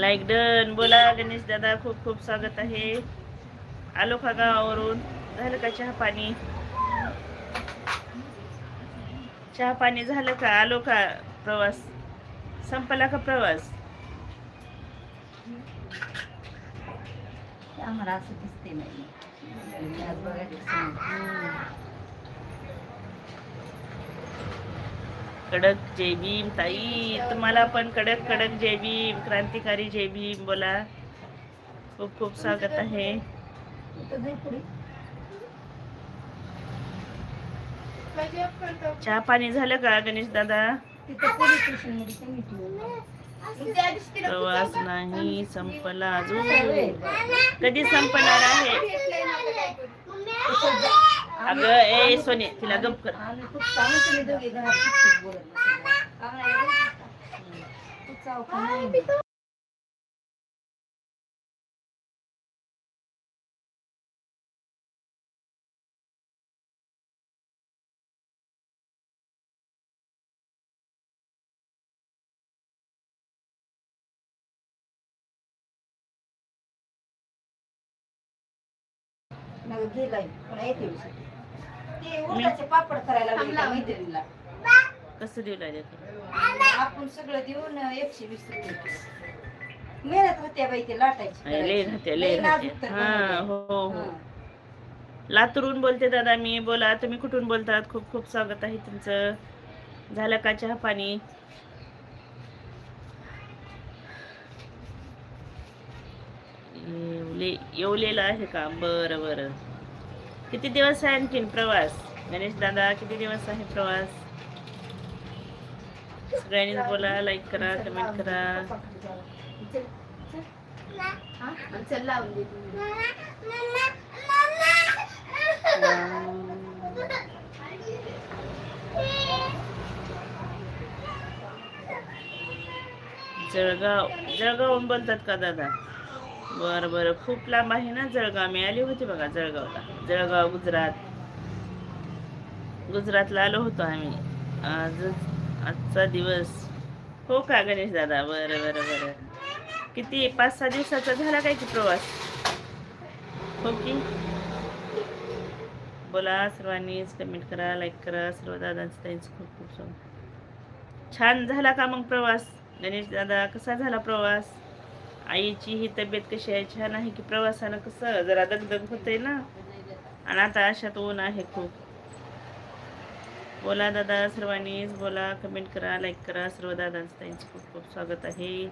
Like done बोला गणेश दादा खूप खूप स्वागत आहे. आलो का गावावरून? झालं का चहा पाणी? चहा पाणी झालं का? आलो का प्रवास? संपला का प्रवास? आम्हाला असं दिसते नाही. कडक जय भीम ताई तुम्हाला पण कडक कडक जय भीम क्रांतिकारी जय भीम बोला. खूप खूप स्वागत आहे. चहा पाणी झालं का गणेश दादा? प्रवास नाही संपला अजून. कधी संपणार आहे? अगं ए सोने तिला गप कर आम्ही खूप चांगलं तुम्ही दोघे ते उडदाचे पापड करायला लागले त्या मैत्रिणीला. कसं देऊ लागले आपण सगळं देऊन एकशे वीस रुपये. मेहनत होत्या बाई ते लाटायची हा. हो हो. हा. लातूरून बोलते दादा मी. बोला तुम्ही कुठून बोलतात? खूप खूप स्वागत आहे तुमचं. झालं का चहा पाणी? येवले येवलेला आहे का? बरं बरं. किती दिवस आहे आणखीन प्रवास? गणेश दादा किती दिवस आहे प्रवास? सगळ्यांनी बोला लाईक करा कमेंट करा. जळगाव जळगाव बोलतात का दादा? बरं बरं. खूप लांब आहे ना जळगाव? मी आली होती बघा जळगावला. जळगाव गुजरात. गुजरातला आलो होतो आम्ही. आज आजचा दिवस. हो का गणेश दादा? बरं बरं बरं. किती पाच सहा दिवसाचा झाला काय की प्रवास? हो की? बोला सर्वांनीच कमेंट करा लाईक करा. सर्व दादांचं त्यांचं खूप खूप छान झाला का मग प्रवास? गणेश दादा कसा झाला प्रवास? आईची ही तब्येत कशी आहे? छान आहे की प्रवासानं कसं? जरा दगदग होते ना? आणि आता अशात ऊन आहे खूप. बोला दादा सर्वांनीच बोला कमेंट करा लाईक करा. सर्व दादांचं त्यांचं खूप खूप स्वागत आहे.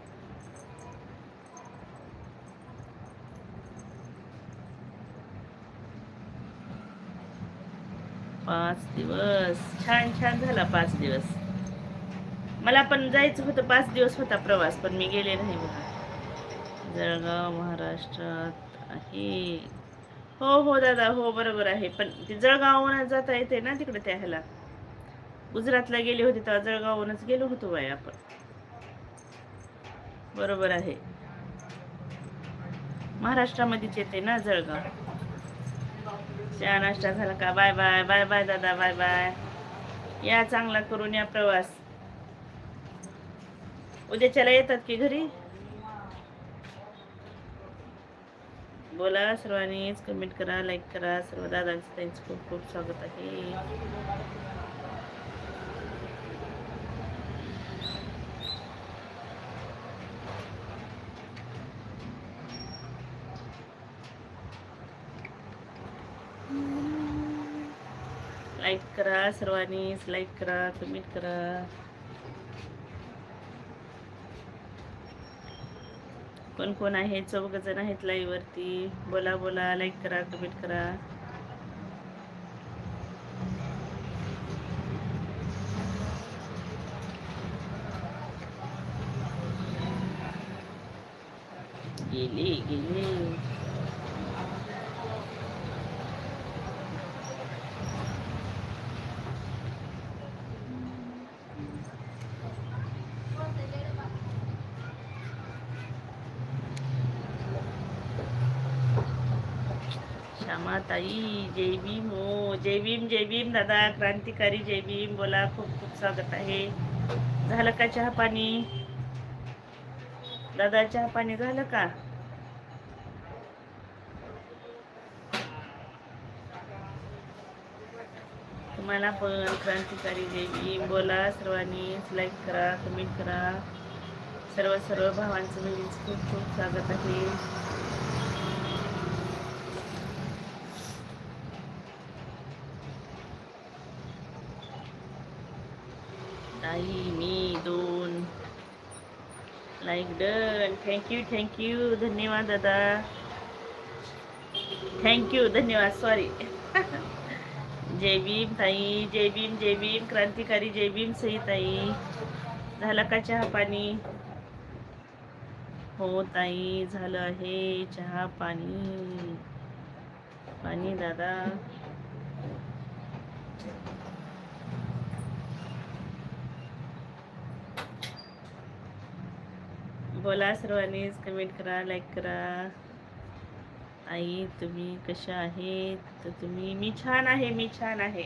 पाच दिवस. छान छान झाला पाच दिवस. मला पण जायचं होतं पाच दिवस होता प्रवास पण मी गेले नाही म्हणून. जळगाव महाराष्ट्रात आहे. हो हो दादा हो बरोबर आहे. पण ते जळगावहूनच जाता येते ना तिकडे त्या ह्याला गुजरातला गेले होते तेव्हा जळगावहूनच गेलो होतो बाय आपण. बरोबर आहे. महाराष्ट्रामध्येच येते ना जळगाव? चहा नाश्ता झाला का? बाय बाय बाय बाय दादा बाय बाय. या चांगला करून या प्रवास. उद्याच्याला येतात की घरी? बोला सर्वांनीच कमेंट करा लाईक करा. सर्व दादांचं त्यांचं खूप खूप स्वागत आहे. लाईक करा सर्वांनीच. लाईक करा कमेंट करा. कोण कोण आहे? चौघजण आहेत लाईव्हवरती बोला बोला लाईक करा कमेंट करा गेली गेली श्यामाताई जय भीम हो. जय भीम जय भीम दादा. क्रांतिकारी जय भीम. बोला खूप खूप स्वागत आहे. झालं का चहा पाणी? दादा चहा पाणी झालं का? तुम्हाला पण क्रांतिकारी देवी बोला सर्वांनी लाईक करा कमेंट करा. सर्व सर्व भावांचं म्हणजे खूप खूप स्वागत आहे ताई मी दोन लाईक डन. थँक्यू थँक्यू धन्यवाद दादा. थँक्यू धन्यवाद. सॉरी जय भीम ताई जय भीम जय भीम. क्रांतिकारी जय भीम सई ताई. झाला का चहा पाणी? हो ताई झालं आहे चहा पाणी. पाणी दादा. बोला सर्वांनीच कमेंट करा लाईक करा. आई तुम्ही कशा आहेत? तर तुम्ही मी छान आहे मी छान आहे.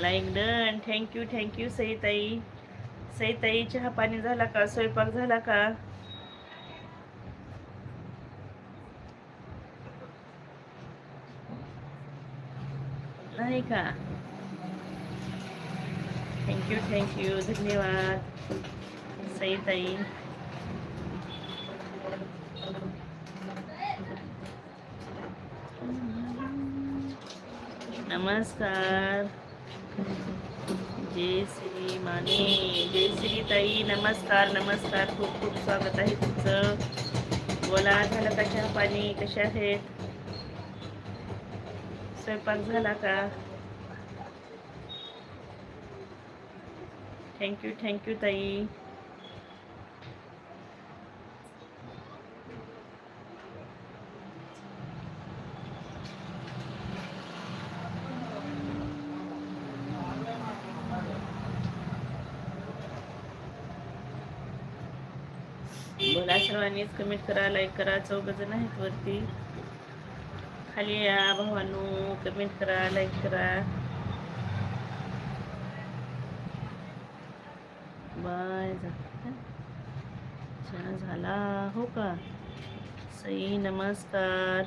Like done thank you thank you सईताई. सईताई चहा पाणी झाला का? स्वयंपाक झाला का? नाही का? थँक्यू थँक्यू धन्यवाद. सईताई नमस्कार. जय श्री माने. जय श्री ताई. नमस्कार नमस्कार. खूप खूप स्वागत आहे तुमचं. बोला झालं का चहा पाणी? कशा आहेत? स्वयंपाक झाला का? थँक्यू थँक्यू ताई. बोला सर्वांनीच कमेंट करा लाईक करा चौघ जण आहेत वरती. खाली या भावानू कमेंट करा लाईक करा. बाय चहा झाला हो का? सई नमस्कार.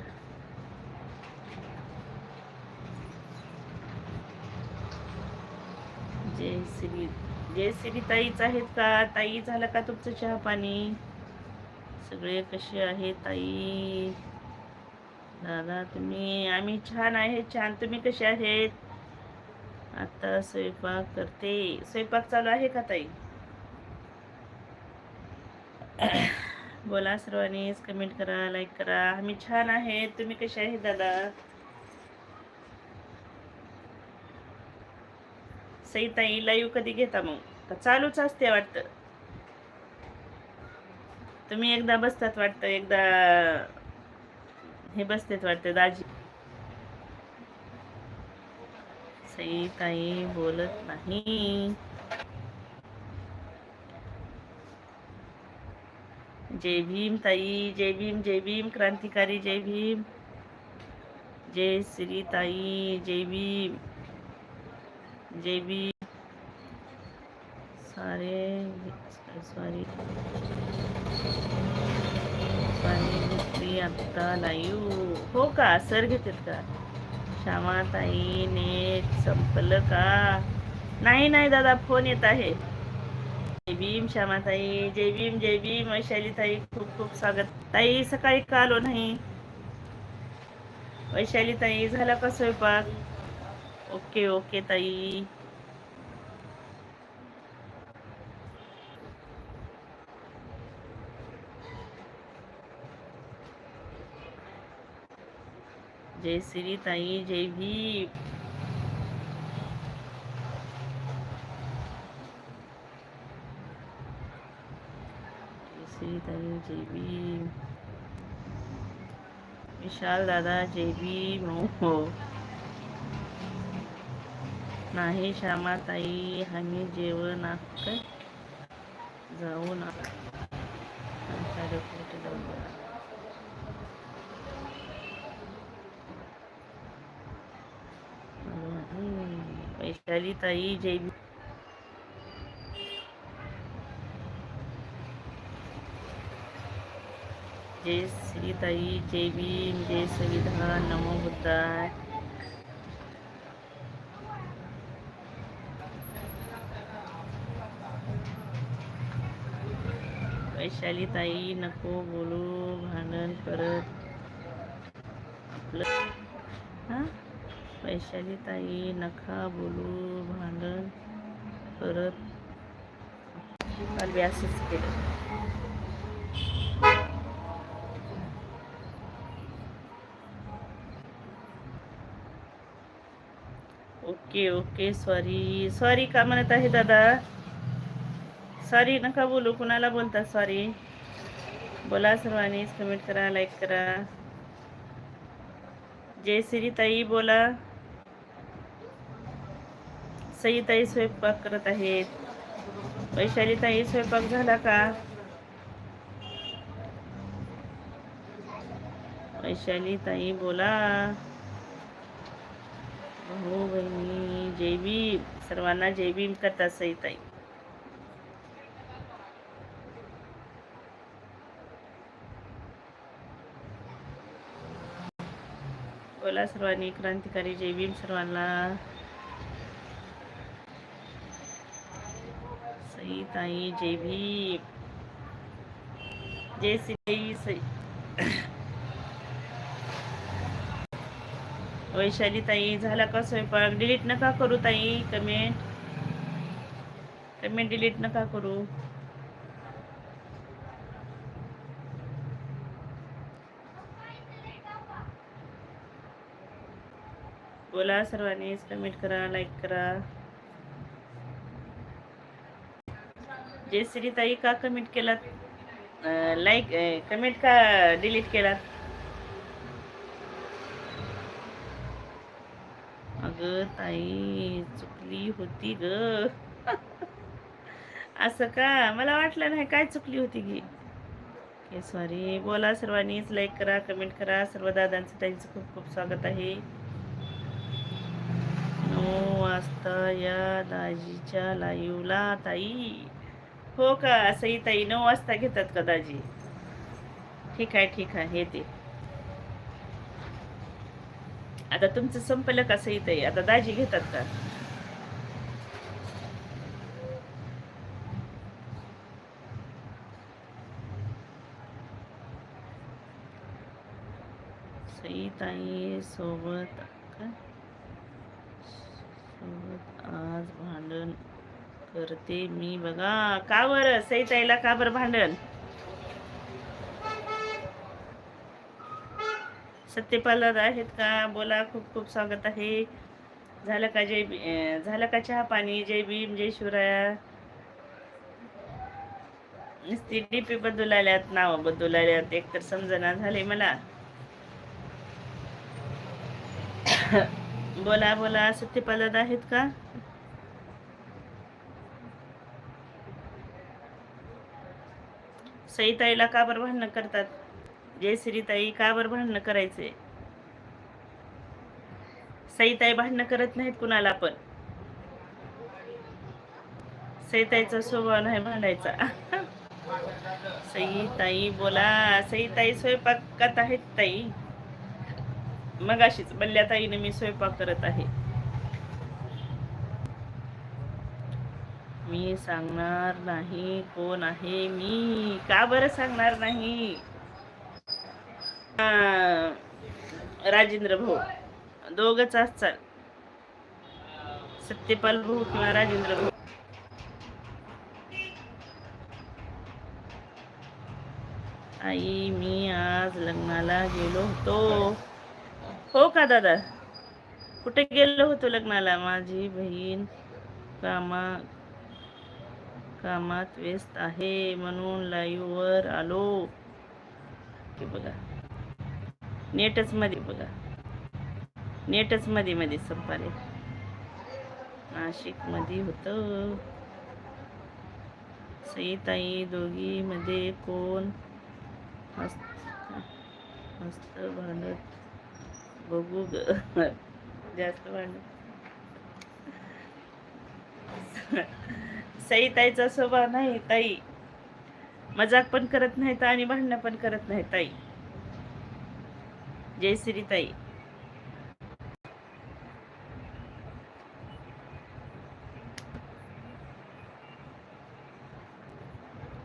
जय श्री जय श्री ताईच आहेत का? ताई झालं का तुमचं चहा पाणी? सगळे कसे आहेत ताई? दादा तुम्ही आम्ही छान आहे छान. तुम्ही कसे आहेत? आता स्वयंपाक करते. स्वयंपाक चालू आहे का ताई? बोला सर्वांनीच कमेंट करा लाईक करा. आम्ही छान आहे. तुम्ही कसे आहेत दादा? सईताई लाईव्ह कधी घेता मग? का चालूच असते वाटतं? तुम्ही एकदा बसतात वाटतं एकदा हे बसतेत वाटतं दाजी. सई ताई बोलत नाही. जय भीम ताई जय भीम जय भीम क्रांतिकारी जय भीम. जय श्री ताई जय भीम जय भीम. सारे सॉरी पाणी घेतली आत्ता लाईव. हो का? सर घेतात का? श्यामाताई नेट संपलं का? नाही नाही दादा फोन येत आहे. जय भीम श्यामाताई जय भीम जय भीम वैशालीताई खूप खूप स्वागत. ताई सकाळी का आलो नाही? वैशालीताई झाला का स्वयंपाक? ओके ओके ताई. जय श्री ताई जय भीम. जय श्री ताई जय भीम. विशाल दादा जय भीम. हो नाही श्यामा ताई आम्ही जेवण जाऊ नका जाऊन बघा. हम्म, वैशाली ताई जय भीम जय श्री जय भीम जय संविधान नमो बुद्धाय वैशाली ताई नको बोलू भांडण परत आपलं हां वैशाली ताई नका बोलू भांडण परत. काल असंच केलं. Okay okay sorry. सॉरी का म्हणत आहे दादा? सॉरी नका बोलू. कुणाला बोलता सॉरी? बोला सर्वांनीच. कमेंट करा लाईक करा. जय श्री ताई बोला. सईताई स्वयंपाक करत आहेत. वैशालीताई स्वयंपाक झाला का? वैशालीताई बोला. हो बहिणी जय भीम. सर्वांना जय भीम करतात सईताई. बोला सर्वांनी क्रांतिकारी जय भीम सर्वांना. सई ताई जय भीम जय श्री वैशाली ताई झाला का स्वयंपाक? डिलीट नका करू ताई कमेंट कमेंट डिलीट नका करू. बोला सर्वांनीच कमेंट करा लाईक करा. जयश्री ताई का कमेंट केलात? लाईक कमेंट का डिलीट केलात? अगं ताई चुकली होती ग. असं का? मला वाटलं नाही काय चुकली होती गी? ओके सॉरी बोला सर्वांनीच लाईक करा कमेंट करा. सर्व दादांचं ताईंचं खूप खूप स्वागत आहे. नऊ वाजता या दाजीच्या लाईवला ताई. हो का असंही ताई? नऊ वाजता घेतात का दाजी? ठीक आहे ठीक आहे येते आता तुमचं संपलं का सही ताई? आता दाजी घेतात का? सई ताई सोबत सोबत आज भांडण करते मी बघा. का बरं? सईताईला का बरं भांडण? सत्यपाल दादा आहेत का? बोला खूप खूप स्वागत आहे. झालं का जय झालं का चहा पाणी? जय भीम जय शिवराया. नुसती डीपी बदल आल्यात नाव बदल आल्यात एक तर समजना झाले मला. बोला बोला. सत्यपाल दादा आहेत का? सईताईला का बरं भांडणं करतात? जयश्रीताई का बरं भांडणं करायचे? सईताई भांडणं करत नाहीत कुणाला पण. सईताईचा स्वभाव नाही भांडायचा. सईताई बोला सईताई स्वयंपाकात आहेत ताई? मग अशीच बल्ल्या ताईने मी स्वयंपाक करत आहे. मी सांगणार नाही कोण आहे मी? का बरं सांगणार नाही? राजेंद्र भाऊ दोघच असतात. सत्यपाल भाऊ किंवा राजेंद्र भाऊ. आई मी आज लग्नाला गेलो होतो. हो का दादा? कुठे गेलो होतो लग्नाला? माझी बहीण कामा कामात व्यस्त आहे म्हणून लाईव्हवर आलो. की बघा. नेटच मध्ये बघा. नेटच मध्ये मध्ये संपाले. नाशिकमध्ये होत. सईताई दोघी मध्ये कोण? मस्त मस्त भांडत. बघू ग. जास्त भांडत. सई ताईचा स्वभाव नाही ताई. मजाक पण करत नाहीत आणि भांडणं पण करत नाही ताई. जय श्री ताई.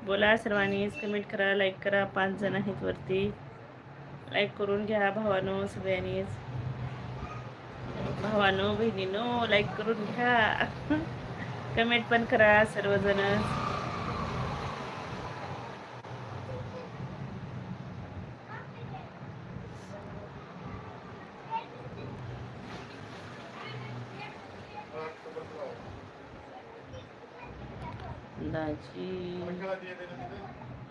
बोला सर्वांनीच कमेंट करा लाईक करा. पाच जण आहेत वरती. लाईक करून घ्या भावानो सगळ्यांनीच भावानो बहिणीनो लाईक करून घ्या. कमेंट पण करा सर्वजण. दाजी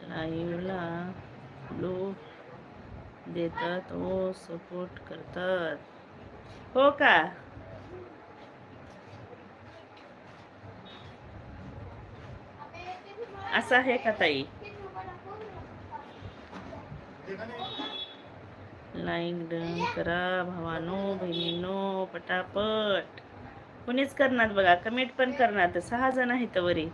लाईव्हला लो देतात हो सपोर्ट करतात. हो का? असं आहे का ताई? लाईक डन करा भावानो बहिणीनो पटापट. कुणीच करणार बघा कमेंट पण करणार तर सहा जण आहेत वरी.